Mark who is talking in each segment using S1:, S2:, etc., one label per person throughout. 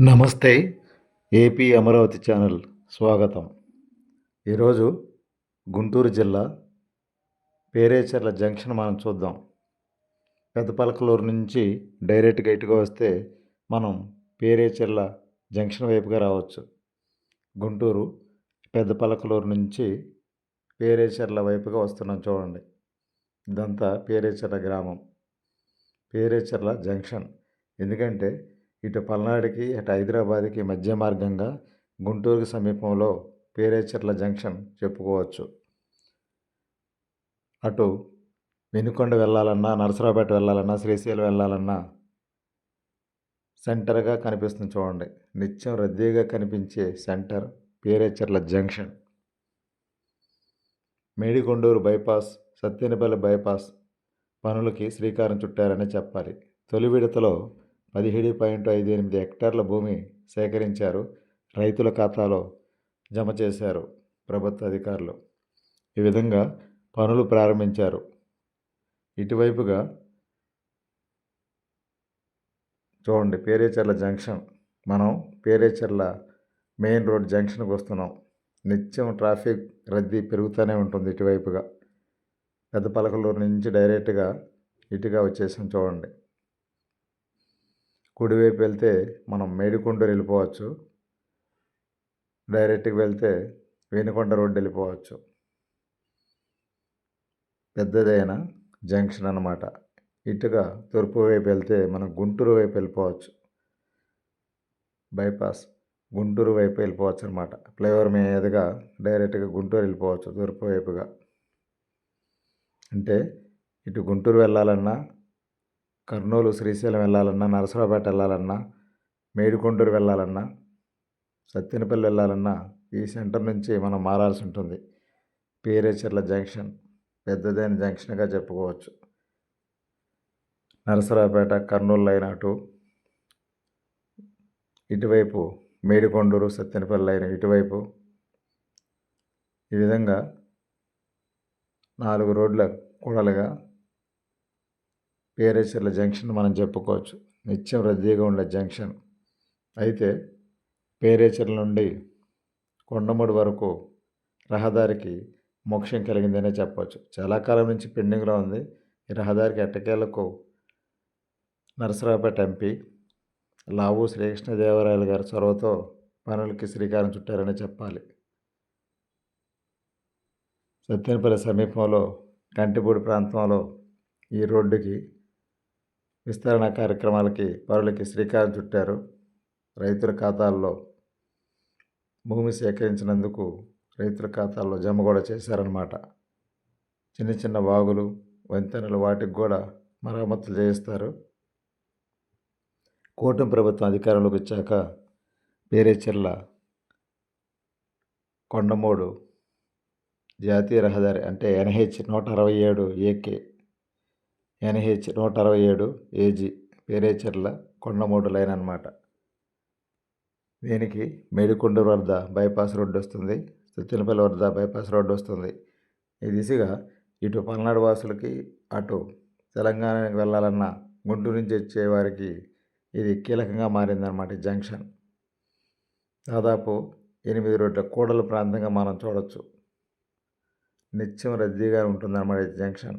S1: నమస్తే AP Amaravati channel స్వాగతం. ఈరోజు గుంటూరు జిల్లా పేరేచర్ల జంక్షన్ మనం చూద్దాం. పెద్దపలకలూరు నుంచి డైరెక్ట్గా ఇటుగా వస్తే మనం పేరేచర్ల జంక్షన్ వైపుగా రావచ్చు. గుంటూరు పెద్దపలకలూరు నుంచి పేరేచర్ల వైపుగా వస్తున్నాం చూడండి. ఇదంతా పేరేచర్ల గ్రామం. పేరేచర్ల జంక్షన్. ఎందుకంటే ఇటు పల్నాడుకి అటు హైదరాబాద్కి మధ్య మార్గంగా గుంటూరుకి సమీపంలో పేరేచర్ల జంక్షన్ చెప్పుకోవచ్చు. అటు వెనుకొండ వెళ్ళాలన్నా నరసరావుపేట వెళ్ళాలన్నా శ్రీశైలం వెళ్ళాలన్నా సెంటర్గా కనిపిస్తుంది చూడండి. నిత్యం రద్దీగా కనిపించే centre Perecharla junction. Medikonduru bypass Satyanapalli bypass పనులకి శ్రీకారం చుట్టారని చెప్పాలి. తొలి విడతలో పదిహేడు పాయింట్ ఐదు ఎనిమిది హెక్టార్ల భూమి సేకరించారు. రైతుల ఖాతాలో జమ చేశారు ప్రభుత్వ అధికారులు. ఈ విధంగా పనులు ప్రారంభించారు. ఇటువైపుగా చూడండి పేరేచర్ల జంక్షన్. మనం పేరేచర్ల మెయిన్ రోడ్ జంక్షన్కి వస్తున్నాం. నిత్యం ట్రాఫిక్ రద్దీ పెరుగుతూనే ఉంటుంది ఇటువైపుగా. పెద్ద పలకలూరు నుంచి డైరెక్ట్గా ఇటుగా వచ్చేసాం చూడండి. కుడివైపు వెళ్తే మనం మేడికొండూరు వెళ్ళిపోవచ్చు. డైరెక్ట్గా వెళ్తే వేణికొండ రోడ్డు వెళ్ళిపోవచ్చు. పెద్దదైన జంక్షన్ అనమాట ఇటుగా తూర్పు వైపు వెళ్తే మనం గుంటూరు వైపు వెళ్ళిపోవచ్చు. బైపాస్ గుంటూరు వైపు వెళ్ళిపోవచ్చు అనమాట ఫ్లైఓవర్ మీదుగా డైరెక్ట్గా గుంటూరు వెళ్ళిపోవచ్చు తూర్పు వైపుగా. అంటే ఇటు గుంటూరు వెళ్ళాలన్నా కర్నూలు శ్రీశైలం వెళ్ళాలన్నా నరసరావుపేట వెళ్ళాలన్నా మేడికొండూరు వెళ్ళాలన్నా సత్తెనపల్లి వెళ్ళాలన్నా ఈ సెంటర్ నుంచి మనం మారాల్సి ఉంటుంది. పేరేచర్ల జంక్షన్ పెద్దదైన జంక్షన్గా చెప్పుకోవచ్చు. నరసరావుపేట కర్నూలు లైన్ అటు ఇటువైపు మేడికొండూరు సత్తెనపల్లి లైన్ ఇటువైపు. ఈ విధంగా నాలుగు రోడ్ల కూడలుగా పేరేచర్ల జంక్షన్ మనం చెప్పుకోవచ్చు. నిత్యం రద్దీగా ఉండే జంక్షన్. అయితే పేరేచర్ల నుండి కొండమూడి వరకు రహదారికి మోక్షం కలిగిందనే చెప్పవచ్చు చాలా కాలం నుంచి పెండింగ్లో ఉంది. ఈ రహదారికి ఎట్టకేలకు నరసరావుపేట ఎంపీ లావు శ్రీకృష్ణదేవరాయలు గారి చొరవతో పనులకి శ్రీకారం చుట్టారని చెప్పాలి. సత్యనపల్లి సమీపంలో కంటిపూడి ప్రాంతంలో ఈ రోడ్డుకి విస్తరణ కార్యక్రమాలకి పనులకి శ్రీకారం చుట్టారు. రైతుల ఖాతాల్లో భూమి సేకరించినందుకు రైతుల ఖాతాల్లో జమ కూడా చేశారనమాట చిన్న చిన్న వాగులు వంతెనలు వాటికి కూడా మరమ్మతులు చేయిస్తారు. కూటమి ప్రభుత్వం అధికారంలోకి వచ్చాక పేరేచెర్ల కొండమూడు జాతీయ రహదారి అంటే ఎన్హెచ్ నూట అరవై ఏడు ఏకే ఎన్హెచ్ నూట అరవై ఏడు ఏజీ పేరేచెర్ల కొండమూడు లైన్ అనమాట దీనికి మేడికొండూరు వద్ద బైపాస్ రోడ్డు వస్తుంది. సత్యనపల్లి వద్ద బైపాస్ రోడ్డు వస్తుంది. ఈ దిశగా ఇటు పల్నాడు వాసులకి అటు తెలంగాణకి వెళ్ళాలన్నా గుంటూరు నుంచి వచ్చే వారికి ఇది కీలకంగా మారిందన్నమాట ఈ జంక్షన్. దాదాపు ఎనిమిది రోడ్ల కూడల ప్రాంతంగా మనం చూడవచ్చు నిత్యం రద్దీగా ఉంటుందన్నమాట ఈ జంక్షన్.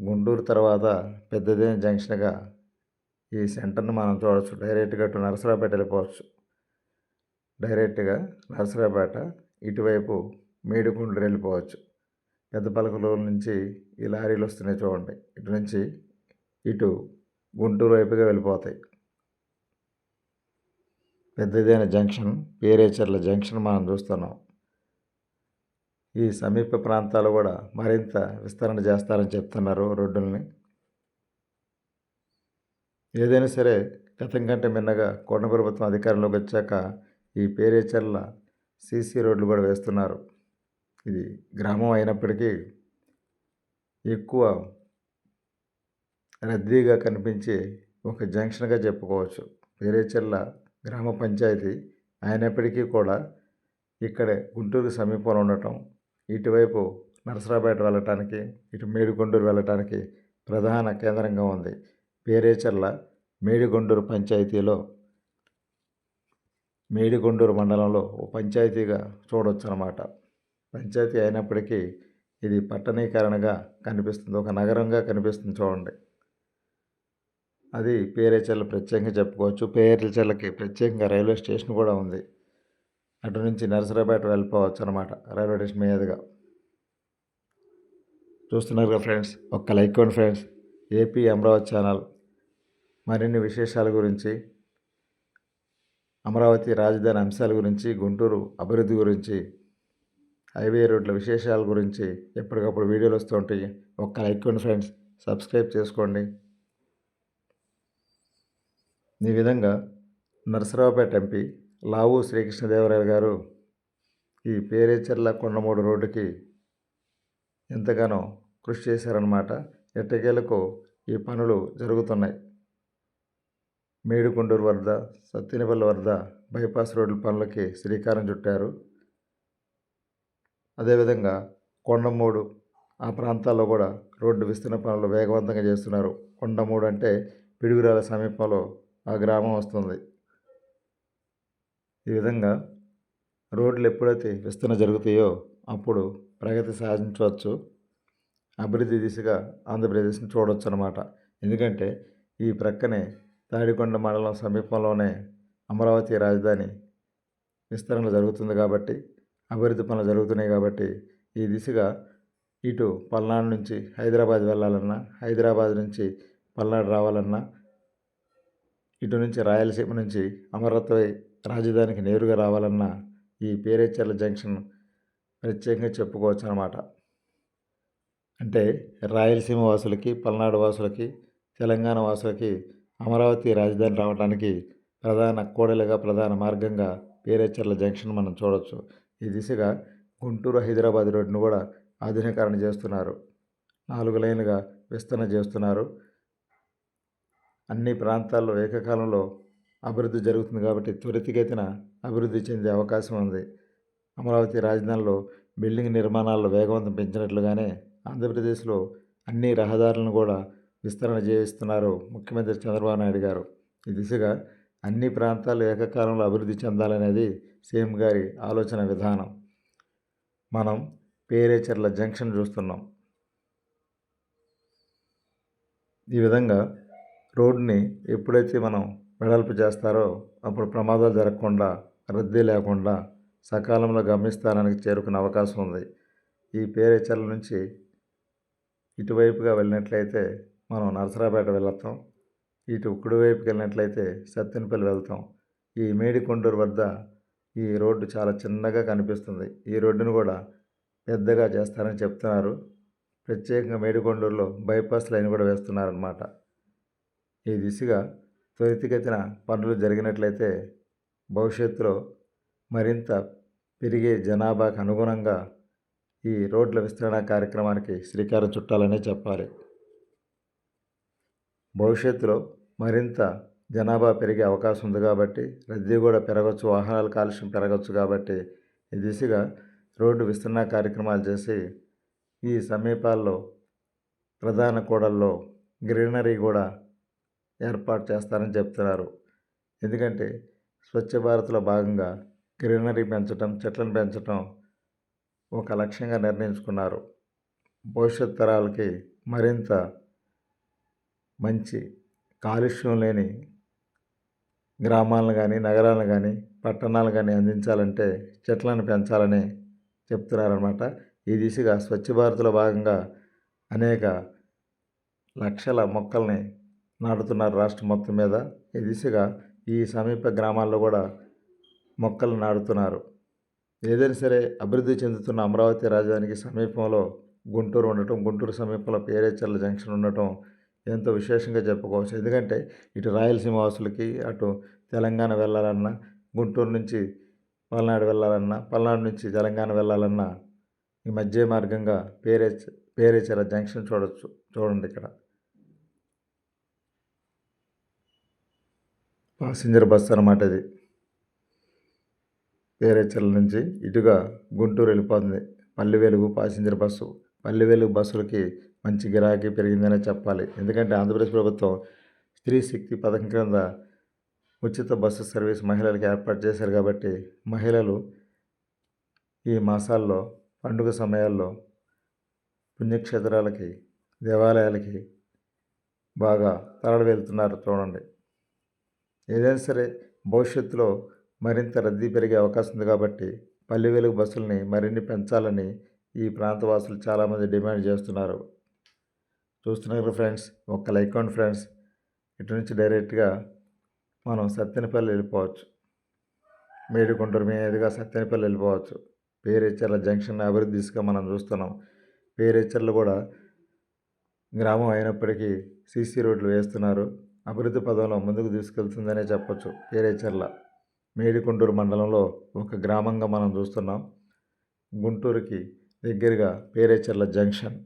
S1: గుంటూరు తర్వాత పెద్దదైన జంక్షన్గా ఈ సెంటర్ని మనం చూడవచ్చు డైరెక్ట్గా ఇటు నరసరావుపేట వెళ్ళిపోవచ్చు. డైరెక్ట్గా నరసరావుపేట ఇటువైపు మేడిగుండ్రు వెళ్ళిపోవచ్చు. పెద్ద పలకలూరు నుంచి ఈ లారీలు వస్తున్నాయి చూడండి. ఇటు నుంచి ఇటు గుంటూరు వైపుగా వెళ్ళిపోతాయి. పెద్దదైన జంక్షన్ పేరేచర్ల జంక్షన్ మనం చూస్తున్నాం. ఈ సమీప ప్రాంతాలు కూడా మరింత విస్తరణ చేస్తారని చెప్తున్నారు రోడ్డుల్ని. ఏదైనా సరే గతం కంటే మిన్నగా కోట ప్రభుత్వం అధికారంలోకి వచ్చాక ఈ పేరేచర్ల సీసీ రోడ్లు కూడా వేస్తున్నారు. ఇది గ్రామం అయినప్పటికీ ఎక్కువ రద్దీగా కనిపించే ఒక జంక్షన్గా చెప్పుకోవచ్చు. పేరేచర్ల గ్రామ పంచాయతీ అయినప్పటికీ కూడా ఇక్కడే గుంటూరు సమీపంలో ఉండటం ఇటువైపు నరసరావుపేట వెళ్ళటానికి ఇటు మేడికొండూరు వెళ్ళటానికి ప్రధాన కేంద్రంగా ఉంది. పేరేచర్ల మేడికొండూరు పంచాయతీలో మేడికొండూరు మండలంలో ఓ పంచాయతీగా చూడవచ్చు అన్నమాట పంచాయతీ అయినప్పటికీ ఇది పట్టణీకరణగా కనిపిస్తుంది ఒక నగరంగా కనిపిస్తుంది చూడండి. అది పేరేచర్ల ప్రత్యేకంగా చెప్పుకోవచ్చు. పేరేచర్లకి ప్రత్యేకంగా రైల్వే స్టేషన్ కూడా ఉంది. అటు నుంచి నరసరాపేట వెళ్ళిపోవచ్చు అనమాట రైల్వే స్టేషన్ మీదుగా. చూస్తున్నారు కదా ఫ్రెండ్స్ ఒక్క లైక్ ఇవ్వండి ఫ్రెండ్స్. ఏపీ అమరావతి ఛానల్ మరిన్ని విశేషాల గురించి అమరావతి రాజధాని అంశాల గురించి గుంటూరు అభివృద్ధి గురించి హైవే రోడ్ల విశేషాల గురించి ఎప్పటికప్పుడు వీడియోలు వస్తూ ఉంటాయి. ఒక్క లైక్ ఇవ్వండి ఫ్రెండ్స్ సబ్స్క్రైబ్ చేసుకోండి. ఈ విధంగా నరసరావుపేట ఎంపీ లావు శ్రీకృష్ణదేవరాయలు గారు ఈ పేరేచర్ల కొండమూడు రోడ్డుకి ఎంతగానో కృషి చేశారన్నమాట. ఎట్టకేలకు ఈ పనులు జరుగుతున్నాయి. మేడుకొండూరు వద్ద సత్యనపల్లి వద్ద బైపాస్ రోడ్ల పనులకి శ్రీకారం చుట్టారు. అదేవిధంగా కొండమూడు ఆ ప్రాంతాల్లో కూడా రోడ్డు విస్తరణ పనులు వేగవంతంగా చేస్తున్నారు. కొండమూడు అంటే పిడుగురాల సమీపంలో ఆ గ్రామం వస్తుంది. ఈ విధంగా రోడ్లు ఎప్పుడైతే విస్తరణ జరుగుతాయో అప్పుడు ప్రగతి సాధించవచ్చు. అభివృద్ధి దిశగా ఆంధ్రప్రదేశ్ని చూడవచ్చు అనమాట ఎందుకంటే ఈ ప్రక్కనే తాడికొండ మండలం సమీపంలోనే అమరావతి రాజధాని విస్తరణ జరుగుతుంది కాబట్టి అభివృద్ధి పనులు జరుగుతున్నాయి కాబట్టి ఈ దిశగా ఇటు పల్నాడు నుంచి హైదరాబాద్ వెళ్ళాలన్నా హైదరాబాద్ నుంచి పల్నాడు రావాలన్నా ఇటు నుంచి రాయలసీమ నుంచి అమరావతి రాజధానికి నేరుగా రావాలన్నా ఈ పేరేచర్ల జంక్షన్ ప్రత్యేకంగా చెప్పుకోవచ్చు అనమాట అంటే రాయలసీమ వాసులకి పల్నాడు వాసులకి తెలంగాణ వాసులకి అమరావతి రాజధాని రావడానికి ప్రధాన కోడలుగా ప్రధాన మార్గంగా పేరేచర్ల జంక్షన్ మనం చూడవచ్చు ఈ దిశగా గుంటూరు హైదరాబాద్ రోడ్డును కూడా ఆధునీకరణ చేస్తున్నారు. నాలుగు లైన్లుగా విస్తరణ చేస్తున్నారు. అన్ని ప్రాంతాల్లో ఏకకాలంలో అభివృద్ధి జరుగుతుంది కాబట్టి త్వరితగతిన అభివృద్ధి చెందే అవకాశం ఉంది. అమరావతి రాజధానిలో బిల్డింగ్ నిర్మాణాల్లో వేగవంతం పెంచినట్లుగానే ఆంధ్రప్రదేశ్లో అన్ని రహదారులను కూడా విస్తరణ చేయిస్తున్నారు ముఖ్యమంత్రి చంద్రబాబు నాయుడు గారు. ఈ దిశగా అన్ని ప్రాంతాలు ఏకకాలంలో అభివృద్ధి చెందాలనేది సీఎం గారి ఆలోచన విధానం. మనం పేరేచర్ల జంక్షన్ చూస్తున్నాం. ఈ విధంగా రోడ్ని ఎప్పుడైతే మనం వెడల్పు చేస్తారో అప్పుడు ప్రమాదాలు జరగకుండా రద్దీ లేకుండా సకాలంలో గమ్యస్థానానికి చేరుకునే అవకాశం ఉంది. ఈ పేరేచర్ల నుంచి ఇటువైపుగా వెళ్ళినట్లయితే మనం నరసరాపేట వెళ్తాం ఇటు కుడివైపుకి వెళ్ళినట్లయితే సత్తెనపల్లి వెళ్తాం. ఈ మేడికొండూరు వద్ద ఈ రోడ్డు చాలా చిన్నగా కనిపిస్తుంది. ఈ రోడ్డును కూడా పెద్దగా చేస్తారని చెప్తున్నారు. ప్రత్యేకంగా మేడికొండూరులో బైపాస్ లైన్ కూడా వేస్తున్నారన్నమాట. ఈ దిశగా త్వరితగతిన పనులు జరిగినట్లయితే భవిష్యత్తులో మరింత పెరిగే జనాభాకు అనుగుణంగా ఈ రోడ్ల విస్తరణ కార్యక్రమానికి శ్రీకారం చుట్టాలనే చెప్పాలి. భవిష్యత్తులో మరింత జనాభా పెరిగే అవకాశం ఉంది కాబట్టి రద్దీ కూడా పెరగచ్చు వాహనాల కాలుష్యం పెరగచ్చు కాబట్టి ఈ దిశగా రోడ్డు విస్తరణ కార్యక్రమాలు చేసి ఈ సమీపాల్లో ప్రధాన కూడల్లో గ్రీనరీ కూడా ఏర్పాటు చేస్తారని చెప్తున్నారు. ఎందుకంటే స్వచ్ఛ భారత్లో భాగంగా గ్రీనరీ పెంచడం చెట్లను పెంచడం ఒక లక్ష్యంగా నిర్ణయించుకున్నారు. భవిష్యత్ తరాలకి మరింత మంచి కాలుష్యం లేని గ్రామాలను కానీ నగరాలను కానీ పట్టణాలు కానీ అందించాలంటే చెట్లను పెంచాలని చెప్తున్నారన్నమాట. ఈ దిశగా స్వచ్ఛ భారత్లో భాగంగా అనేక లక్షల మొక్కల్ని నాటుతున్నారు రాష్ట్రం మొత్తం మీద. ఈ దిశగా ఈ సమీప గ్రామాల్లో కూడా మొక్కలు నాటుతున్నారు. ఏదైనా సరే అభివృద్ధి చెందుతున్న అమరావతి రాజధానికి సమీపంలో గుంటూరు ఉండటం గుంటూరు సమీపంలో పేరేచర్ల జంక్షన్ ఉండటం ఎంతో విశేషంగా చెప్పుకోవచ్చు. ఎందుకంటే ఇటు రాయలసీమ వాసులకి అటు తెలంగాణ వెళ్ళాలన్నా గుంటూరు నుంచి పల్నాడు వెళ్ళాలన్నా పల్నాడు నుంచి తెలంగాణ వెళ్ళాలన్నా ఈ మధ్య మార్గంగా పేరే పేరేచర జంక్షన్ చూడవచ్చు చూడండి ఇక్కడ. పాసింజర్ బస్సు అనమాట ఇది పేరేచర్ల నుంచి ఇటుగా గుంటూరు వెళ్ళిపోతుంది. Palle Velugu passenger bus. పల్లె వెలుగు బస్సులకి మంచి గిరాకీ పెరిగిందనే చెప్పాలి. ఎందుకంటే ఆంధ్రప్రదేశ్ ప్రభుత్వం స్త్రీ శక్తి పథకం క్రింద ఉచిత బస్సు సర్వీస్ మహిళలకు ఏర్పాటు చేశారు కాబట్టి మహిళలు ఈ మాసాల్లో పండుగ సమయాల్లో పుణ్యక్షేత్రాలకి దేవాలయాలకి బాగా తరలి వెళ్తున్నారు చూడండి. ఏదైనా సరే భవిష్యత్తులో మరింత రద్దీ పెరిగే అవకాశం ఉంది కాబట్టి పల్లె వెలుగు బస్సులని మరిన్ని పెంచాలని ఈ ప్రాంతవాసులు చాలామంది డిమాండ్ చేస్తున్నారు. చూస్తున్నారు ఫ్రెండ్స్ ఒక్క లైక్ అండ్ ఫ్రెండ్స్. ఇటు నుంచి డైరెక్ట్గా మనం సత్యనపల్లి వెళ్ళిపోవచ్చు. మేడికొండూరు మీదుగా సత్యనపల్లి వెళ్ళిపోవచ్చు. పేరేచర్ల జంక్షన్ అభివృద్ధి దిశగా మనం చూస్తున్నాం. పేరేచర్లు కూడా గ్రామం అయినప్పటికీ సీసీ రోడ్లు వేస్తున్నారు. అభివృద్ధి పదంలో ముందుకు తీసుకెళ్తుందనే చెప్పొచ్చు. పేరేచర్ల మేడికొండూరు మండలంలో ఒక గ్రామంగా మనం చూస్తున్నాం. గుంటూరుకి దగ్గరగా పేరేచర్ల జంక్షన్.